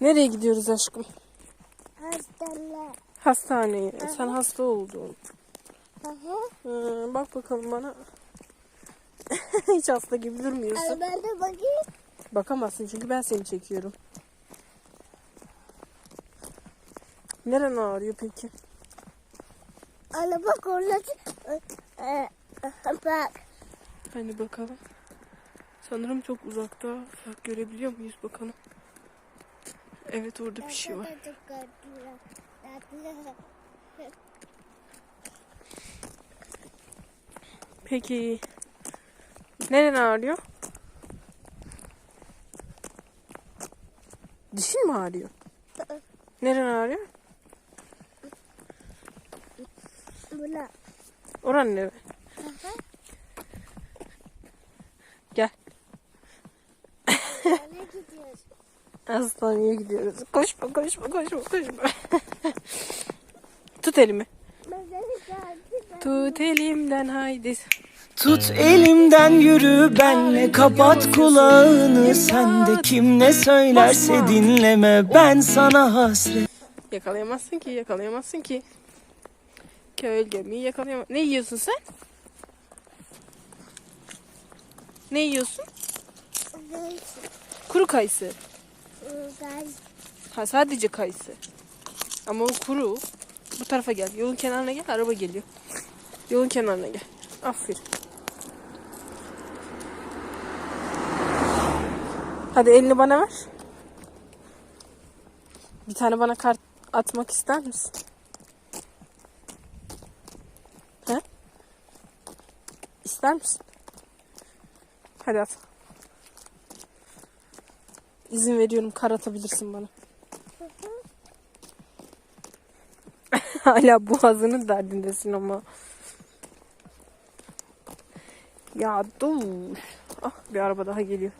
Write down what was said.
Nereye gidiyoruz aşkım? Hastalar. Hastaneye. Sen hasta oldun. Hı. Hı, bak bakalım bana. Hiç hasta gibi durmuyorsun. Ay, ben de bakayım. Bakamazsın çünkü ben seni çekiyorum. Neren ağrıyor peki? Ana bak orada. Ee, e, Bak. Hani bakalım. Sanırım çok uzakta. Görebiliyor muyuz bakalım. Evet orada bir şey var. Peki. Neren ağrıyor? Dişin mi ağrıyor? Neren ağrıyor? Buna. Oran nere? Gel. Nereye gidiyoruz? Hastaneye gidiyoruz. Koşma koşma koşma koşma. Tut elimi. Tut elimden haydi. Tut elimden yürü benle kapat kulağını sen de kim ne söylerse dinleme ben sana hasret. Yakalayamazsın ki yakalayamazsın ki. Gölgemi yakalayamazsın. Ne yiyorsun sen? Ne yiyorsun? Kuru kayısı. Ha sadece kayısı. Ama o kuru. Bu tarafa gel. Yolun kenarına gel. Araba geliyor. Yolun kenarına gel. Aferin. Hadi elini bana ver. Bir tane bana kart atmak ister misin? He? İster misin? Hadi at. İzin veriyorum kar atabilirsin bana. Hala boğazının derdindesin ama. Ya dur. Ah bir araba daha geliyor.